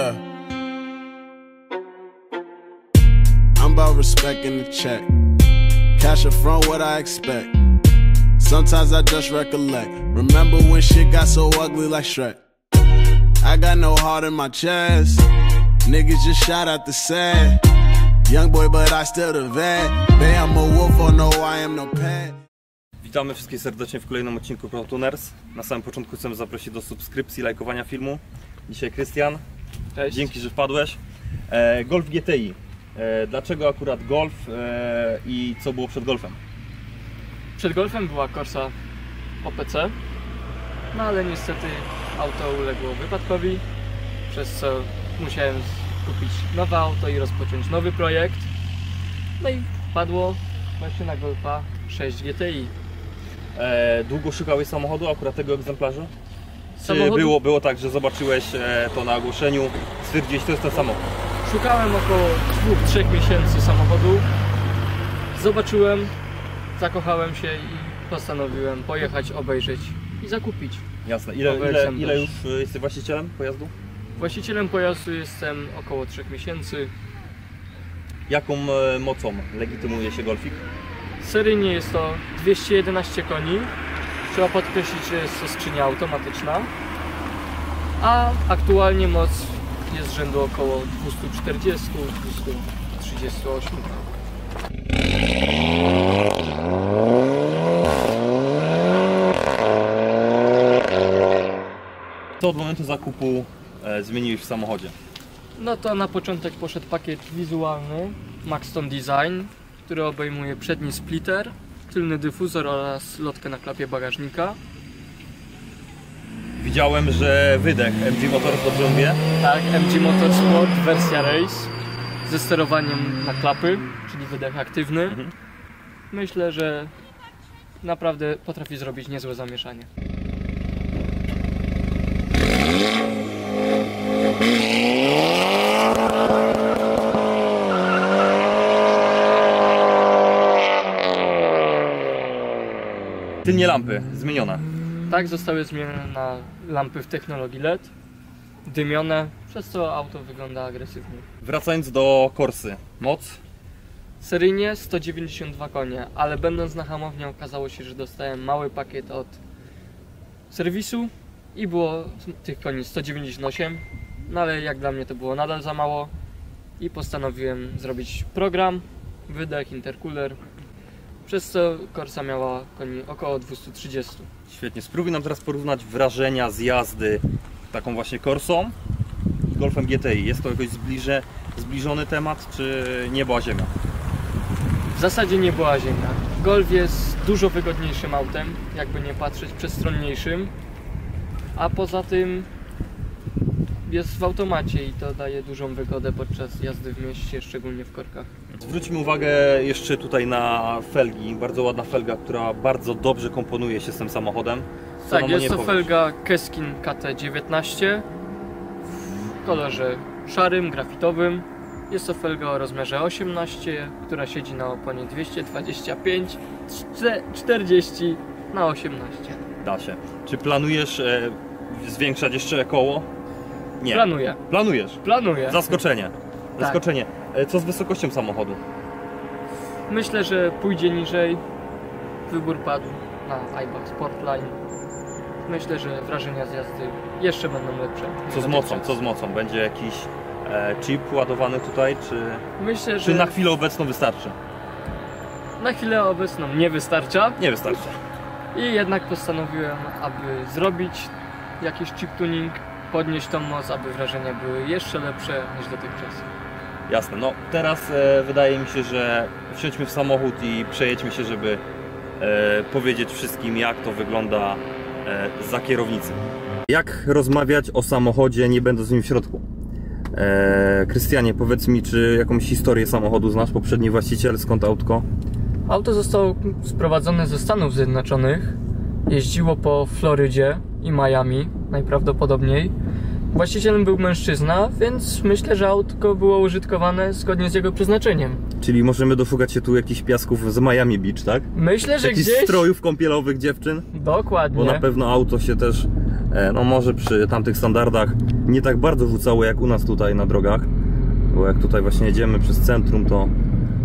Yeah. I'm about respecting the check. Cash up front, what I expect. Sometimes I just recollect. Remember when shit got so ugly like Shrek. I got no heart in my chest. Niggas just out the sad. Young boy, but I still the vet. A wolf, no, I am no pet. Witamy wszystkich serdecznie w kolejnym odcinku Protuners. Na samym początku chcemy zaprosić do subskrypcji, lajkowania filmu. Dzisiaj Krystian, Cześć. dzięki, że wpadłeś. E, golf GTI. E, dlaczego akurat Golf e, i co było przed Golfem? Przed golfem była Corsa OPC, no ale niestety auto uległo wypadkowi, przez co musiałem kupić nowe auto i rozpocząć nowy projekt. No i padło właśnie na Golfa 6 GTI. E, długo szukałeś samochodu, akurat tego egzemplarza? Czy Samochodu było, było tak, że zobaczyłeś e, to na ogłoszeniu, stwierdziłeś, to jest ten samochód? Szukałem około 2-3 miesięcy samochodu. Zobaczyłem, zakochałem się i postanowiłem pojechać, obejrzeć i zakupić. Jasne. Ile, ile, ile już jesteś właścicielem pojazdu? Właścicielem pojazdu jestem około 3 miesięcy. Jaką e, mocą legitymuje się Golfik? Seryjnie jest to 211 koni. Trzeba podkreślić, że jest to skrzynia automatyczna. A aktualnie moc jest rzędu około 240-238. Co od momentu zakupu e, zmieniłeś w samochodzie? No to na początek poszedł pakiet wizualny Maxton Design, który obejmuje przedni splitter, tylny dyfuzor oraz lotkę na klapie bagażnika. Widziałem, że wydech MG Motors dobrze mówię. Tak, MG Motorsport wersja Race ze sterowaniem na klapy, czyli wydech aktywny. Mhm. Myślę, że naprawdę potrafi zrobić niezłe zamieszanie. Tylnie lampy zmienione. Tak zostały zmienione na lampy w technologii LED, dymione, przez co auto wygląda agresywnie. Wracając do Korsy. Moc? Seryjnie 192 konie, ale będąc na hamowni okazało się, że dostałem mały pakiet od serwisu i było tych koni 198, no ale jak dla mnie to było nadal za mało i postanowiłem zrobić program, wydech, intercooler, przez co Corsa miała koni około 230. Świetnie. Spróbuj nam teraz porównać wrażenia z jazdy taką właśnie Korsą i Golfem GTI. Jest to jakoś zbliże, zbliżony temat, czy niebo a ziemia? W zasadzie nie była ziemia. Golf jest dużo wygodniejszym autem, jakby nie patrzeć, przestronniejszym, a poza tym jest w automacie i to daje dużą wygodę podczas jazdy w mieście, szczególnie w korkach. Zwróćmy uwagę jeszcze tutaj na felgi. Bardzo ładna felga, która bardzo dobrze komponuje się z tym samochodem. Co tak, jest to powiesz? felga Keskin KT19 w kolorze szarym, grafitowym. Jest to felga o rozmiarze 18, która siedzi na oponie 225 czte- 40 na 18. Da się. Czy planujesz e, zwiększać jeszcze koło? Nie. Planuję, Planujesz. planuję. Zaskoczenie. Tak. Zaskoczenie. E, Co z wysokością samochodu? Myślę, że pójdzie niżej. Wybór padł na iBach Sportline. Myślę, że wrażenia z jazdy jeszcze będą lepsze. Co z mocą? Co z mocą? Będzie jakiś e, chip ładowany tutaj, czy, Myślę, że czy na chwilę obecną wystarczy? na chwilę obecną nie wystarcza Nie wystarczy. i jednak postanowiłem, aby zrobić jakiś chip tuning, podnieść tą moc, aby wrażenia były jeszcze lepsze niż dotychczas. Jasne. No teraz e, wydaje mi się, że wsiądźmy w samochód i przejedźmy się, żeby e, powiedzieć wszystkim, jak to wygląda e, za kierownicy. Jak rozmawiać o samochodzie, nie będąc z nim w środku? E, Krystianie, powiedz mi, czy jakąś historię samochodu znasz? Poprzedni właściciel, skąd autko? Auto zostało sprowadzone ze Stanów Zjednoczonych. Jeździło po Florydzie i Miami, najprawdopodobniej. Właścicielem był mężczyzna, więc myślę, że autko było użytkowane zgodnie z jego przeznaczeniem. Czyli możemy doszukać się tu jakichś piasków z Miami Beach, tak? Myślę, że Jakichś gdzieś... strojów kąpielowych dziewczyn? Dokładnie. Bo na pewno auto się też, e, no może przy tamtych standardach nie tak bardzo rzucało jak u nas tutaj na drogach. Bo jak tutaj właśnie jedziemy przez centrum, to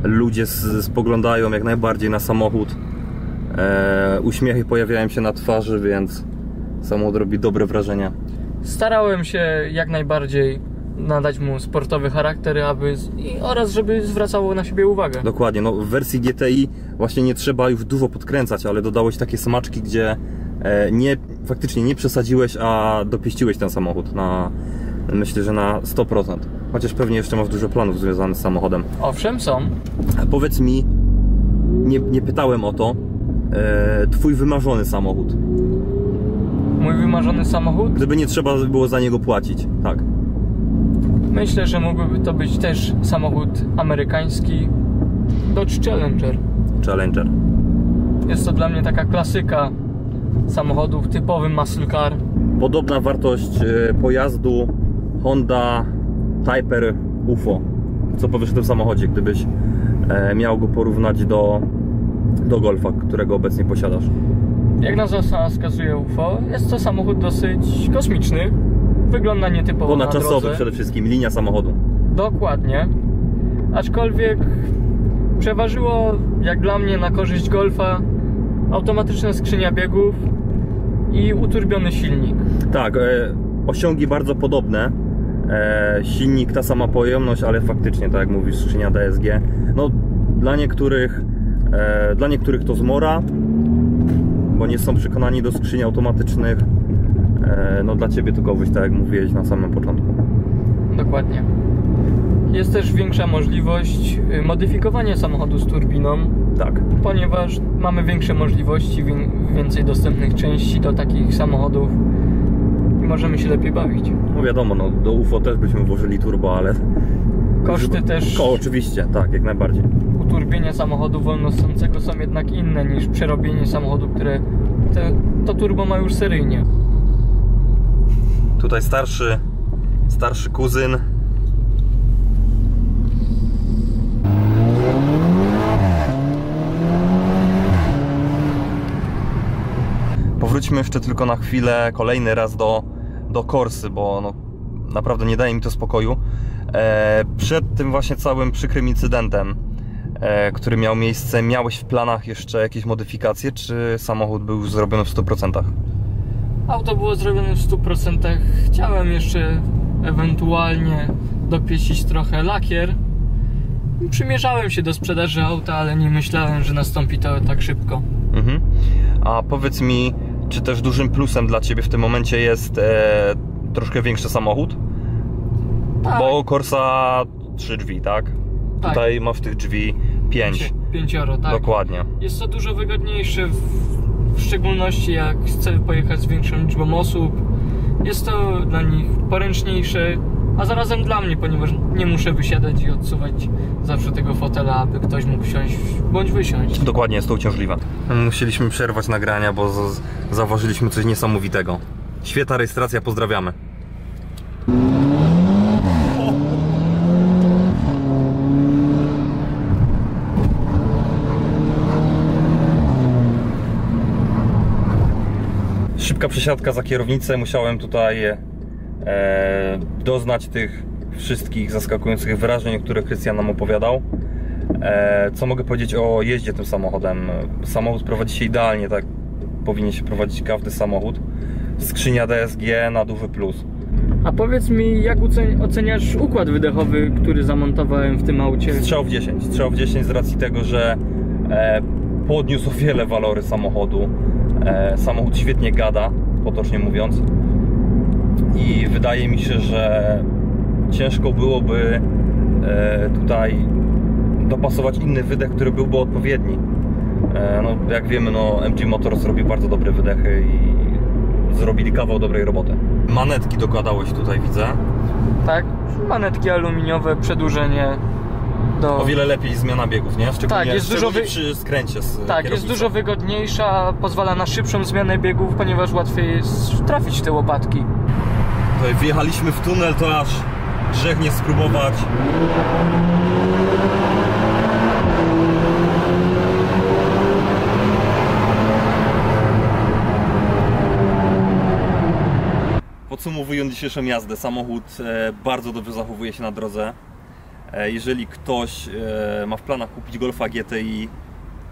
ludzie spoglądają jak najbardziej na samochód. E, uśmiechy pojawiają się na twarzy, więc samochód robi dobre wrażenie. Starałem się jak najbardziej nadać mu sportowy charakter, aby i, oraz żeby zwracało na siebie uwagę. Dokładnie, no w wersji GTI właśnie nie trzeba już dużo podkręcać, ale dodałeś takie smaczki, gdzie e, nie, faktycznie nie przesadziłeś, a dopieściłeś ten samochód na, myślę, że na 100%. Chociaż pewnie jeszcze masz dużo planów związanych z samochodem. Owszem, są. A powiedz mi, nie, nie pytałem o to, e, twój wymarzony samochód. Mój wymarzony samochód? Gdyby nie trzeba było za niego płacić, tak. Myślę, że mógłby to być też samochód amerykański Dodge Challenger. Challenger. Jest to dla mnie taka klasyka samochodów, typowy muscle car. Podobna wartość e, pojazdu Honda Typer UFO. Co powiesz o tym samochodzie, gdybyś e, miał go porównać do, do Golfa, którego obecnie posiadasz? Jak nazwa wskazuje UFO, jest to samochód dosyć kosmiczny. Wygląda nietypowo na Ponadczasowy drodze. przede wszystkim, linia samochodu. Dokładnie. Aczkolwiek przeważyło, jak dla mnie, na korzyść Golfa automatyczna skrzynia biegów i uturbiony silnik. Tak, e, osiągi bardzo podobne. E, silnik ta sama pojemność, ale faktycznie, tak jak mówisz, skrzynia DSG. No, dla niektórych, e, dla niektórych to zmora, bo nie są przekonani do skrzyni automatycznych. E, no, dla ciebie to kogoś, tak jak mówiłeś na samym początku. Dokładnie. Jest też większa możliwość y, modyfikowania samochodu z turbiną, Tak. ponieważ mamy większe możliwości, wię- więcej dostępnych części do takich samochodów i możemy się lepiej bawić. No wiadomo, no, do UFO też byśmy włożyli turbo, ale. Koszty też O, oczywiście, tak, jak najbardziej. uturbienia samochodu wolnostącego są jednak inne niż przerobienie samochodu, które te, to turbo ma już seryjnie. Tutaj starszy, starszy kuzyn. Powróćmy jeszcze tylko na chwilę, kolejny raz do, do Korsy, bo no, naprawdę nie daje mi to spokoju. E, przed tym właśnie całym przykrym incydentem, e, który miał miejsce, miałeś w planach jeszcze jakieś modyfikacje, czy samochód był zrobiony w 100%? Auto było zrobione w 100%. Chciałem jeszcze ewentualnie dopieścić trochę lakier. Przymierzałem się do sprzedaży auta, ale nie myślałem, że nastąpi to tak szybko. Mhm. A powiedz mi, czy też dużym plusem dla Ciebie w tym momencie jest e, troszkę większy samochód? Tak, Bo Corsa trzy drzwi, tak? tak. Tutaj masz tych drzwi pięć. Pięcioro, tak. Dokładnie. Jest to dużo wygodniejsze, w, w szczególności jak chcę pojechać z większą liczbą osób. Jest to dla nich poręczniejsze, a zarazem dla mnie, ponieważ nie muszę wysiadać i odsuwać zawsze tego fotela, aby ktoś mógł wsiąść bądź wysiąść. Dokładnie, jest to uciążliwe. Musieliśmy przerwać nagrania, bo zauważyliśmy coś niesamowitego. Świetna rejestracja, pozdrawiamy. Szybka przesiadka za kierownicę. Musiałem tutaj e, doznać tych wszystkich zaskakujących wrażeń, o których Krystian nam opowiadał. E, co mogę powiedzieć o jeździe tym samochodem? Samochód prowadzi się idealnie, tak powinien się prowadzić każdy samochód. Skrzynia DSG na duży plus. A powiedz mi, jak ocen- oceniasz układ wydechowy, który zamontowałem w tym aucie? Strzał w 10. Strzał w 10 z racji tego, że e, podniósł o wiele walory samochodu. E, samochód świetnie gada, potocznie mówiąc. I wydaje mi się, że ciężko byłoby e, tutaj dopasować inny wydech, który byłby odpowiedni. E, no, jak wiemy, no, MG Motors zrobił bardzo dobre wydechy i zrobili kawał dobrej roboty. Manetki dokładałeś tutaj, widzę. Tak, manetki aluminiowe, przedłużenie do... O wiele lepiej zmiana biegów, nie? Szczególnie, Tak, jest dużo wy- przy skręcie z Tak, jest kierownicą. dużo wygodniejsza, pozwala na szybszą zmianę biegów, ponieważ łatwiej jest trafić te łopatki. Tutaj wjechaliśmy w tunel, to aż grzech nie spróbować. Podsumowując dzisiejszą jazdę, samochód e, bardzo dobrze zachowuje się na drodze. E, Jeżeli ktoś e, ma w planach kupić Golfa GTI,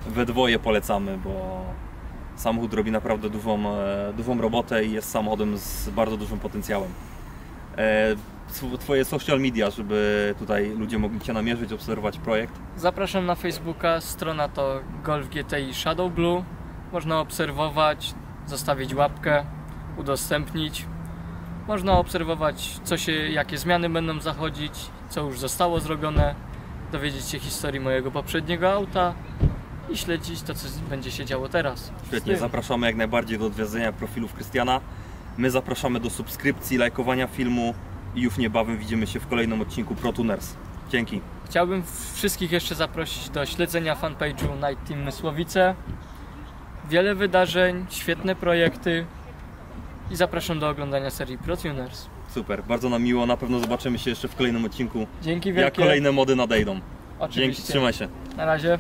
we dwoje polecamy, bo samochód robi naprawdę dużą, e, dużą robotę i jest samochodem z bardzo dużym potencjałem. Twoje social media, żeby tutaj ludzie mogli Cię namierzyć, obserwować projekt. Zapraszam na Facebooka, strona to Golf GTI Shadow Blue. Można obserwować, zostawić łapkę, udostępnić. Można obserwować, co się, jakie zmiany będą zachodzić, co już zostało zrobione, dowiedzieć się historii mojego poprzedniego auta i śledzić to, co będzie się działo teraz. Świetnie, zapraszamy jak najbardziej do odwiedzenia profilów Krystiana. My zapraszamy do subskrypcji, lajkowania filmu i już niebawem widzimy się w kolejnym odcinku ProTuners. Dzięki. Chciałbym wszystkich jeszcze zaprosić do śledzenia fanpage'u Night Team Mysłowice. Wiele wydarzeń, świetne projekty i zapraszam do oglądania serii ProTuners. Super, bardzo nam miło. Na pewno zobaczymy się jeszcze w kolejnym odcinku, Dzięki jak wielkie. kolejne mody nadejdą. Dzięki, Oczywiście. trzymaj się. Na razie.